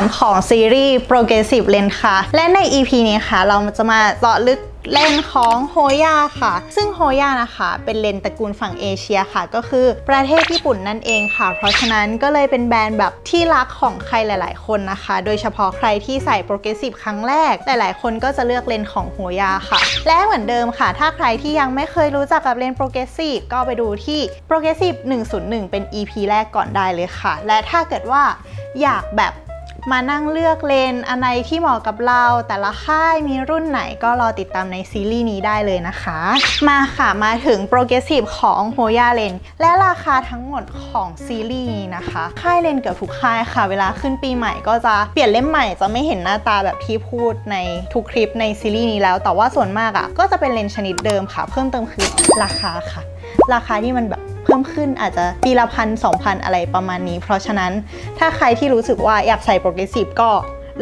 3 ของซีรีส์ Progressive Lens ค่ะ และใน EP นี้ค่ะ เราจะมาเจาะลึกเลนของโฮย่าค่ะ ซึ่งโฮย่านะคะ เป็นเลนตระกูลฝั่งเอเชียค่ะ ก็คือประเทศญี่ปุ่นนั่นเองค่ะ เพราะฉะนั้นก็เลยเป็นแบรนด์แบบที่รักของใครหลาย ๆ คนนะคะ โดยเฉพาะใครที่ใส่ Progressive ครั้งแรก หลาย ๆ คนก็จะเลือกเลนของโฮย่าค่ะ และเหมือนเดิมค่ะ ถ้าใครที่ยังไม่เคยรู้จักกับเลนส์ Progressive ก็ไปดูที่ Progressive 101 เป็น EP แรกก่อนได้เลยค่ะ และถ้าเกิดว่าอยากแบบ มานั่งเลือกเลนส์อันไหนที่เหมาะกับเรา แต่ละค่ายมีรุ่นไหนก็รอติดตามในซีรีส์นี้ได้เลยนะคะ มาค่ะมาถึง Progressive ของ h o y a l e n และราคาทั้งหมดของซีรีส์นะคะ ค่ายเลนส์เกือบทุกค่ายค่ะ เวลาขึ้นปีใหม่ก็จะเปลี่ยนเล่มใหม่จะไม่เห็นหน้าตาแบบที่พูดในทุกคลิปในซีรีส์นี้แล้ว แต่ว่าส่วนมากอะ่ะก็จะเป็นเลนส์ชนิดเดิมค่ะ เพิ่มเติมคือราคาค่ะ ราคาที่มันแบบ เพิ่มขึ้นอาจจะปีละพันสองพันอะไรประมาณนี้ เพราะฉะนั้นถ้าใครที่รู้สึกว่าอยากใส่โปรเกรสซีฟก็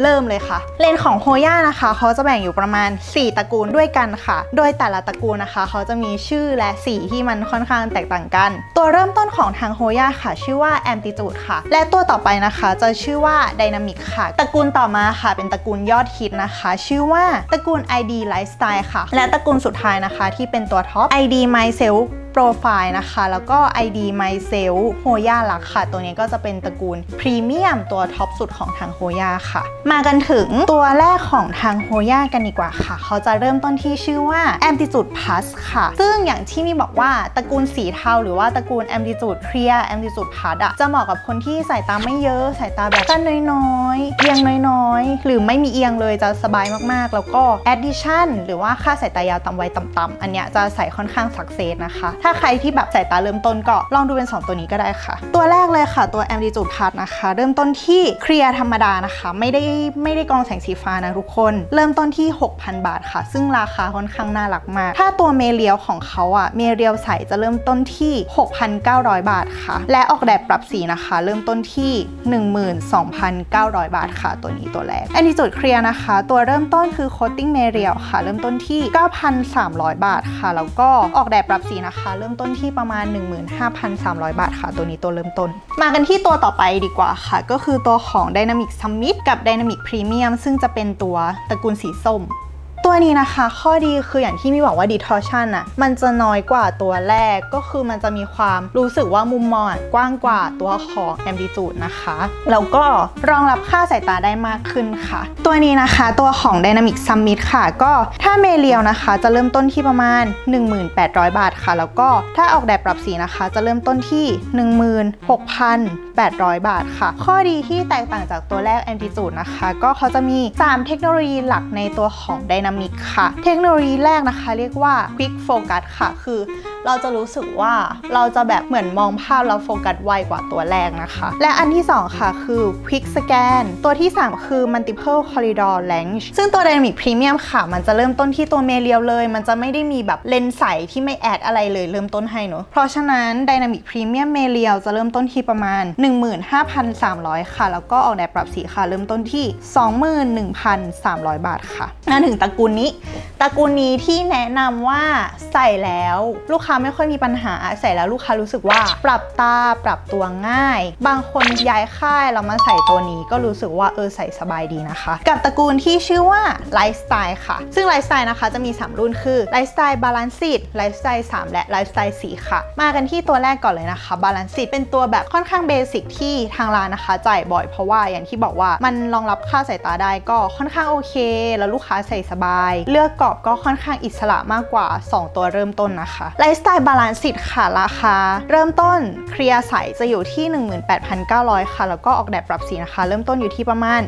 เริ่มเลยค่ะ เลนของโฮย่านะคะเขาจะแบ่งอยู่ประมาณ 4 ตระกูลด้วยกันค่ะ โดยแต่ละตระกูลนะคะ เขาจะมีชื่อและสีที่มันค่อนข้างแตกต่างกัน ตัวเริ่มต้นของทางโฮย่าค่ะ ชื่อว่า Amplitude ค่ะ และตัวต่อไปนะคะ จะชื่อว่า Dynamic ค่ะ ตระกูลต่อมาค่ะ เป็นตระกูลยอดฮิตนะคะ ชื่อว่าตระกูล ID Lifestyle ค่ะ และตระกูลสุดท้ายนะคะ ที่เป็นตัวท็อป ID Myself โปรไฟล์นะคะ แล้วก็ ID Myself โฮย่าลักค่ะ ตัวนี้ก็จะเป็นตระกูลพรีเมียมตัวท็อปสุดของทางโฮย่าค่ะ มากันถึงตัวแรกของทางโฮย่ากันดีกว่าค่ะ เขาจะเริ่มต้นที่ชื่อว่า Amplitude Plus ค่ะ ซึ่งอย่างที่มีบอกว่าตระกูลสีเทาหรือว่าตระกูล Amplitude Clear Amplitude Plus อะจะเหมาะกับคนที่สายตาไม่เยอะสายตาแบบสั้นน้อยๆเอียงน้อยๆ หรือไม่มีเอียงเลยจะสบายมากๆ แล้วก็ Addition หรือว่าค่าสายตายาวต่ำวัยต่ำๆอันเนี้ยจะใส่ค่อนข้างสักเซสนะคะถ้าใครที่แบบสายตาเริ่มต้นก็ลองดูเป็น 2 ตัวนี้ก็ได้ค่ะ ตัวแรกเลยค่ะตัว Amplitude Plus นะคะ เริ่มต้นที่เคลียร์ธรรมดานะคะ ไม่ได้ไม่ได้กองแสงสีฟ้านะทุกคน เริ่มต้นที่ 6,000 บาทค่ะ ซึ่งราคาค่อนข้างน่ารักมาก ถ้าตัวเมเรียวของเขาอะเมเรียวใสจะเริ่มต้นที่ 6,900 บาทค่ะ และออกแบบปรับสีนะคะ เริ่มต้นที่ 12,900 บาทค่ะ ตัวนี้ตัวแรก Amplitude Clear นะคะ ตัวเริ่มต้นคือ Coating Material ค่ะ เริ่มต้นที่ 9,300 บาทค่ะ แล้วก็ออกแบบปรับสีนะคะเริ่มต้นที่ประมาณ 15,300 บาทค่ะ ตัวนี้ตัวเริ่มต้น มากันที่ตัวต่อไปดีกว่าค่ะ ก็คือตัวของ Dynamic Summit กับ Dynamic Premium ซึ่งจะเป็นตัวตระกูลสีส้ม ตัวนี้นะคะข้อดีคืออย่างที่มีบอกว่า distortion อะมันจะน้อยกว่าตัวแรกก็คือมันจะมีความรู้สึกว่ามุมมองกว้างกว่าตัวของ amplitude นะคะแล้วก็รองรับค่าสายตาได้มากขึ้นค่ะ ตัวนี้นะคะตัวของ dynamic summit ค่ะ ก็ถ้าเมเรียวนะคะ จะเริ่มต้นที่ประมาณ 1800 บาทค่ะ แล้วก็ถ้าออกแบบปรับสีนะคะ จะเริ่มต้นที่ 16,800 บาทค่ะ ข้อดีที่แตกต่างจากตัวแรก amplitude นะคะ ก็เขาจะมี 3 เทคโนโลยีหลักในตัวของ Dynamic ค่ะ เทคโนโลยีแรกนะคะ เรียกว่า Quick Focus ค่ะ คือเราจะรู้สึกว่าเราจะแบบเหมือนมองภาพแล้วโฟกัสไวกว่าตัวแรกนะคะ และอันที่ 2 ค่ะ คือ Quick Scan ตัวที่ 3 คือ Multiple Corridor Lens ซึ่งตัว Dynamic Premium ค่ะ มันจะเริ่มต้นที่ตัวเมเรียวเลย มันจะไม่ได้มีแบบเลนส์ใสที่ไม่แอดอะไรเลยเริ่มต้นให้เนอะเพราะฉะนั้น Dynamic Premium เมเรียวจะเริ่มต้นที่ประมาณ 15,300 ค่ะ แล้วก็ออกแบบปรับสีค่ะ เริ่มต้นที่ 21,300 บาทค่ะมาถึงตระกูลนี้ ตระกูลนี้ที่แนะนำว่าใส่แล้วลูกค้าไม่ค่อยมีปัญหาใส่แล้วลูกค้ารู้สึกว่า ปรับตาปรับตัวง่าย บางคนย้ายค่ายแล้วมาใส่ตัวนี้ก็รู้สึกว่าเออใส่สบายดีนะคะ กับตระกูลที่ชื่อว่าไลฟ์สไตล์ค่ะ ซึ่งไลฟ์สไตล์นะคะจะมี 3 รุ่นคือไลฟ์สไตล์บาลานซิดไลฟ์สไตล์3และไลฟ์สไตล์4ค่ะ มากันที่ตัวแรกก่อนเลยนะคะบาลานซิดเป็นตัวแบบค่อนข้างเบสิกที่ทางร้านนะคะ จ่ายบ่อยเพราะว่าอย่างที่บอกว่ามันรองรับค่าสายตาได้ก็ค่อนข้างโอเค แล้วลูกค้าใส่สบาย เลือกกรอบก็ค่อนข้างอิสระมากกว่า 2 ตัวเริ่มต้นนะคะไลฟ์สไตล์บาลานซิดค่ะ ราคา เริ่มต้นเคลียร์ใสจะอยู่ที่ 18,900 ค่ะ แล้วก็ออกแบบปรับสีนะคะ เริ่มต้นอยู่ที่ประมาณ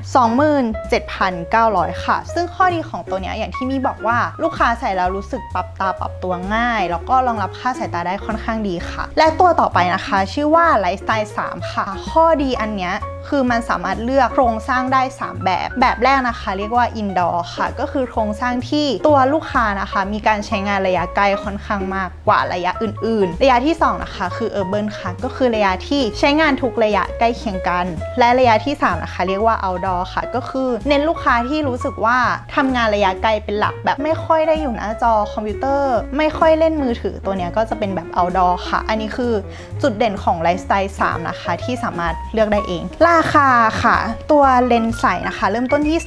27,900 ค่ะ ซึ่งข้อดีของตัวเนี้ยอย่างที่มีบอกว่าลูกค้าใส่แล้วรู้สึกปรับตาปรับตัวง่าย แล้วก็รองรับค่าสายตาได้ค่อนข้างดีค่ะ และตัวต่อไปนะคะ ชื่อว่าไลฟ์สไตล์3ค่ะ ข้อดีอันเนี้ยคือมันสามารถเลือกโครงสร้างได้ 3 แบบ แบบแรกนะคะ เรียกว่า indoor ค่ะ ก็คือโครงสร้างที่ตัวลูกค้านะคะ มีการใช้งานระยะไกลค่อนข้างมากกว่าระยะอื่น ๆ ระยะที่ 2 นะคะ คือ urban ค่ะ ก็คือระยะที่ใช้งานทุกระยะใกล้เคียงกัน และระยะที่ 3 นะคะ เรียกว่า outdoor ค่ะ ก็คือเน้นลูกค้าที่รู้สึกว่าทำงานระยะไกลเป็นหลัก แบบไม่ค่อยได้อยู่หน้าจอคอมพิวเตอร์ ไม่ค่อยเล่นมือถือตัวเนี้ยก็จะเป็นแบบ outdoor ค่ะ อันนี้คือจุดเด่นของไลฟ์สไตล์3นะคะที่สามารถเลือกได้เองราคาค่ะ ตัวเลนส์ใสนะคะ เริ่มต้นที่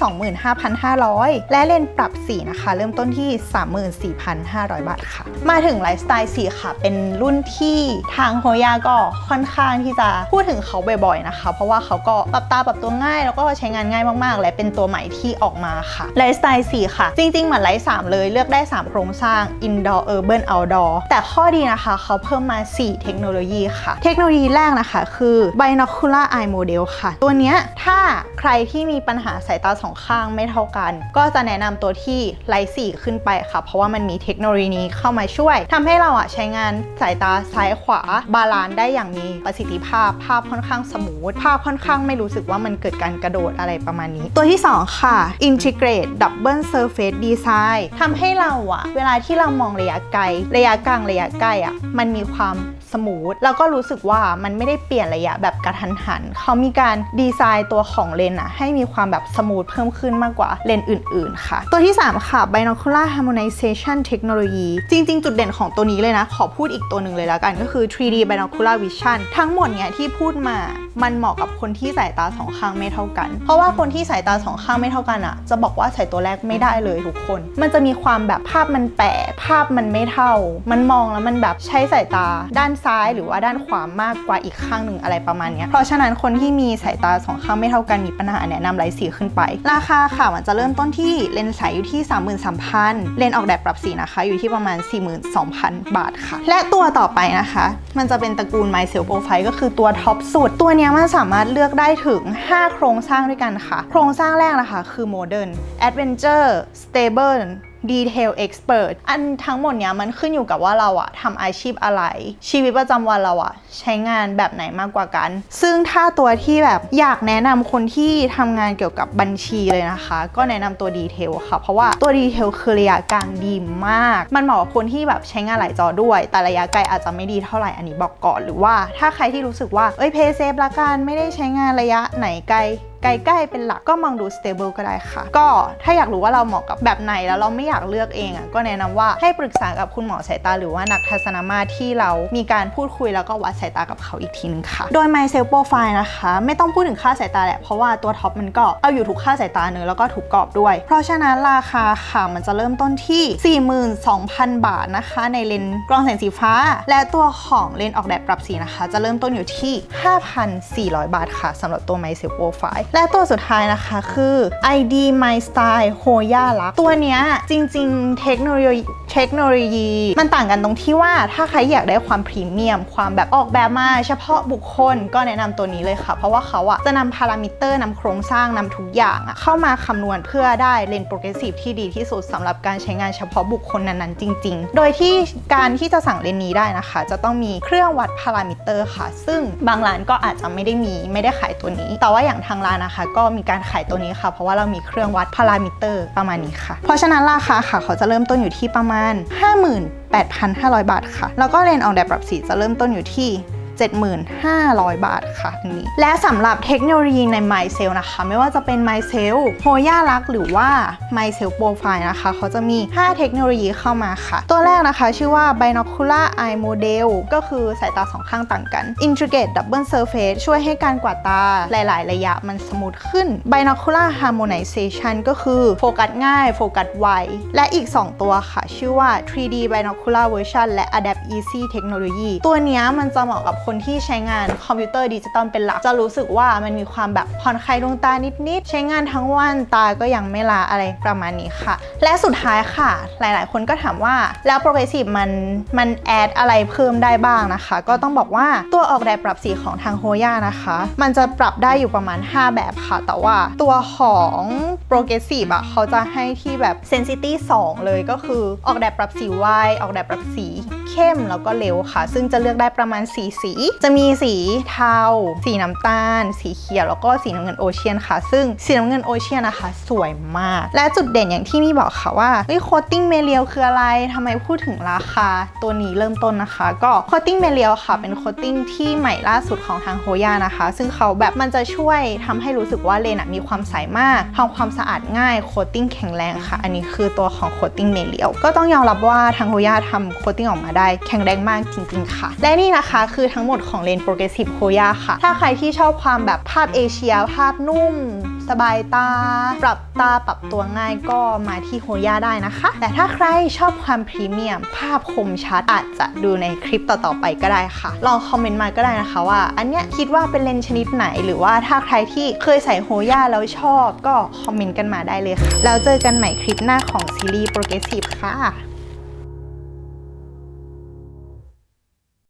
25,500 และเลนส์ปรับสีนะคะ เริ่มต้นที่ 34,500 บาทค่ะ มาถึงไลฟ์สไตล์สีค่ะ เป็นรุ่นที่ทางโฮยาก็ค่อนข้างที่จะพูดถึงเขาบ่อยๆนะคะ เพราะว่าเขาก็ปรับตาปรับตัวง่าย แล้วก็ใช้งานง่ายมากๆ และเป็นตัวใหม่ที่ออกมาค่ะไลฟ์สไตล์สีค่ะ จริงๆ เหมือนไลฟ์3เลยเลือกได้ 3 โครงสร้าง indoor urban outdoor แต่ข้อดีนะคะ เขาเพิ่มมา 4 เทคโนโลยีค่ะ เทคโนโลยีแรกนะคะ คือ binocular eye model ค่ะ ตัวเนี้ยถ้าใครที่มีปัญหาสายตาสองข้างไม่เท่ากัน ก็จะแนะนำตัวที่ไลท์สีขึ้นไปค่ะ เพราะว่ามันมีเทคโนโลยีนี้เข้ามาช่วยทำให้เราอะใช้งานสายตาซ้ายขวาบาลานซ์ได้อย่างมีประสิทธิภาพ ภาพค่อนข้างสมูท ภาพค่อนข้างไม่รู้สึกว่ามันเกิดการกระโดดอะไรประมาณนี้ ตัวที่ 2 ค่ะ integrate double surface design ทำให้เราอะเวลาที่เรามองระยะไกล ระยะกลางระยะใกล้อะมันมีความ สมูทแล้วก็รู้สึกว่ามันไม่ได้เปลี่ยนระยะแบบกระทันหัน เขามีการดีไซน์ตัวของเลนส์อะให้มีความแบบสมูทเพิ่มขึ้นมากกว่าเลนส์อื่น ๆ ค่ะ ตัวที่ 3 ค่ะ binocular harmonization technology จริง ๆ จุดเด่นของตัวนี้เลยนะ ขอพูดอีกตัวหนึ่งเลยแล้วกันก็คือ 3D binocular vision ทั้งหมดเนี่ยที่พูดมามันเหมาะกับคนที่สายตาสองข้างไม่เท่ากัน เพราะว่าคนที่สายตาสองข้างไม่เท่ากันอะจะบอกว่าใส่ตัวแรกไม่ได้เลยทุกคน มันจะมีความแบบภาพมันแปะภาพมันไม่เท่า มันมองแล้วมันแบบใช้สายตาด้านซ้ายหรือว่าด้านขวามากกว่าอีกข้างหนึ่งอะไรประมาณนี้เพราะฉะนั้นคนที่มีสายตาสองข้างไม่เท่ากันมีปัญหาแนะนำไลท์สีขึ้นไป ราคาค่ะมันจะเริ่มต้นที่เลนส์ใสอยู่ที่ 33,000 เลนส์ออกแบบปรับสีนะคะ อยู่ที่ประมาณ 42,000 บาทค่ะ และตัวต่อไปนะคะ มันจะเป็นตระกูล My Self Profile ก็คือตัวท็อปสุด ตัวนี้มันสามารถเลือกได้ถึง 5 โครงสร้างด้วยกันค่ะ โครงสร้างแรกนะคะ คือ Modern Adventure Stable Detail Expert อันทั้งหมดเนี้ยมันขึ้นอยู่กับว่าเราอะทำอาชีพอะไร ชีวิตประจำวันเราอะใช้งานแบบไหนมากกว่ากัน ซึ่งถ้าตัวที่แบบอยากแนะนำคนที่ทำงานเกี่ยวกับบัญชีเลยนะคะ ก็แนะนำตัว Detail ค่ะ เพราะว่าตัว Detail คือระยะกลางดีมาก มันเหมาะกับคนที่แบบใช้งานหลายจอด้วย แต่ระยะไกลอาจจะไม่ดีเท่าไหร่อันนี้บอกก่อนหรือว่า ถ้าใครที่รู้สึกว่าเอ้ยเพย์เซฟละกันไม่ได้ใช้งานระยะไหนไกล ใกล้ๆเป็นหลักก็มองดู stable ก็ได้ค่ะ ก็ถ้าอยากรู้ว่าเราเหมาะกับแบบไหนแล้วเราไม่อยากเลือกเองอะก็แนะนำว่าให้ปรึกษากับคุณหมอสายตาหรือว่านักทัศนมาตรที่เรามีการพูดคุยแล้วก็วัดสายตากับเขาอีกทีนึงค่ะ โดย My Self Profile นะคะ ไม่ต้องพูดถึงค่าสายตาแหละ เพราะว่าตัวท็อปมันก็เอาอยู่ทุกค่าสายตาเนื้อแล้วก็ถูกกรอบด้วย เพราะฉะนั้นราคาค่ะมันจะเริ่มต้นที่ 42,000 บาทนะคะ ในเลนส์กรองแสงสีฟ้า และตัวของเลนส์ออกแดดปรับสีนะคะ จะเริ่มต้นอยู่ที่ 5,400 บาทค่ะสำหรับตัว My Self Profile และตัวสุดท้ายนะคะคือ ID My Style Hoya Lux ตัวเนี้ยจริง ๆ เทคโนโลยี เทคโนโลยี มันต่างกันตรงที่ว่าถ้าใครอยากได้ความพรีเมียม ความแบบออกแบบมาเฉพาะบุคคลก็แนะนำตัวนี้เลยค่ะ เพราะว่าเขาอะจะนำพารามิเตอร์นำโครงสร้างนำทุกอย่างอะเข้ามาคำนวณเพื่อได้เลนส์โปรเกรสซีฟที่ดีที่สุดสำหรับการใช้งานเฉพาะบุคคลนั้นๆจริง ๆ โดยที่การที่จะสั่งเลนส์นี้ได้นะคะ จะต้องมีเครื่องวัดพารามิเตอร์ค่ะ ซึ่งบางร้านก็อาจจะไม่ได้มีไม่ได้ขายตัวนี้ แต่ว่าอย่างทางร้านนะคะ ก็มีการขายตัวนี้ค่ะ เพราะว่าเรามีเครื่องวัดพารามิเตอร์ประมาณนี้ค่ะ เพราะฉะนั้นราคาค่ะเขาจะเริ่มต้นอยู่ที่ประมาณ58,500 บาทค่ะ แล้วก็เลนส์ออกแบบปรับสีจะเริ่มต้นอยู่ที่ 75,000 บาทค่ะอันนี้ และสำหรับเทคโนโลยีใน MyCell นะคะ ไม่ว่าจะเป็น MyCell Hoya Lux หรือว่า MyCell Profile นะคะ เขาจะมี 5 เทคโนโลยีเข้ามาค่ะ ตัวแรกนะคะชื่อว่า Binocular Eye Model ก็คือสายตาสองข้างต่างกัน Integrate Double Surface ช่วยให้การกวาดตาหลาย ๆ ระยะมันสมูทขึ้น Binocular Harmonization ก็คือโฟกัสง่าย โฟกัสไว และอีก 2 ตัวค่ะ ชื่อว่า 3D Binocular Version และ Adapt Easy Technology ตัวนี้มันจะเหมาะกับคนที่ใช้งานคอมพิวเตอร์ดิจิตอลเป็นหลัก จะรู้สึกว่ามันมีความแบบผ่อนคลายดวงตานิดๆ ใช้งานทั้งวันตาก็ยังไม่ลาอะไรประมาณนี้ค่ะ และสุดท้ายค่ะ หลายๆ คนก็ถามว่าแล้ว Progressive มันมันแอดอะไรเพิ่มได้บ้างนะคะ ก็ต้องบอกว่าตัวออกแบบปรับสีของทางโฮย่านะคะ มันจะปรับได้อยู่ประมาณ 5 แบบค่ะ แต่ว่าตัวของ Progressive อะเขาจะให้ที่แบบ Sensity 2 เลยก็คือออกแบบปรับสีไวออกแบบปรับสี เข้มแล้วก็เร็วค่ะ ซึ่งจะเลือกได้ประมาณ 4 สี จะมีสีเทา สีน้ำตาล สีเขียว แล้วก็สีน้ำเงินโอเชียนค่ะ ซึ่งสีน้ำเงินโอเชียนนะคะ สวยมาก และจุดเด่นอย่างที่มี่บอกค่ะว่าเฮ้ยโคตติ้งเมเรียลคืออะไรทำไมพูดถึงราคาตัวนี้เริ่มต้นนะคะ ก็โคตติ้งเมเรียลค่ะเป็นโคตติ้งที่ใหม่ล่าสุดของทางโฮย่านะคะ ซึ่งเขาแบบมันจะช่วยทำให้รู้สึกว่าเลนอะมีความใสมากทำความสะอาดง่ายโคตติ้งแข็งแรงค่ะ อันนี้คือตัวของโคตติ้งเมเรียลก็ต้องยอมรับว่าทางโฮย่าทำโคตติ้งออกมาได้ได้แข็งแรงมากจริง ๆ ค่ะ และนี่นะคะคือทั้งหมดของเลนส์โปรเกรสซีฟโฮย่าค่ะ ถ้าใครที่ชอบความแบบภาพเอเชีย ภาพนุ่ม สบายตา ปรับตาปรับตัวง่ายก็มาที่โฮย่าได้นะคะ แต่ถ้าใครชอบความพรีเมียม ภาพคมชัดอาจจะดูในคลิปต่อๆไปก็ได้ค่ะ ลองคอมเมนต์มาก็ได้นะคะว่า อันเนี้ยคิดว่าเป็นเลนส์ชนิดไหน หรือว่าถ้าใครที่เคยใส่โฮย่าแล้วชอบก็คอมเมนต์กันมาได้เลยค่ะ แล้วเจอกันใหม่คลิปหน้าของซีรีส์โปรเกรสซีฟค่ะ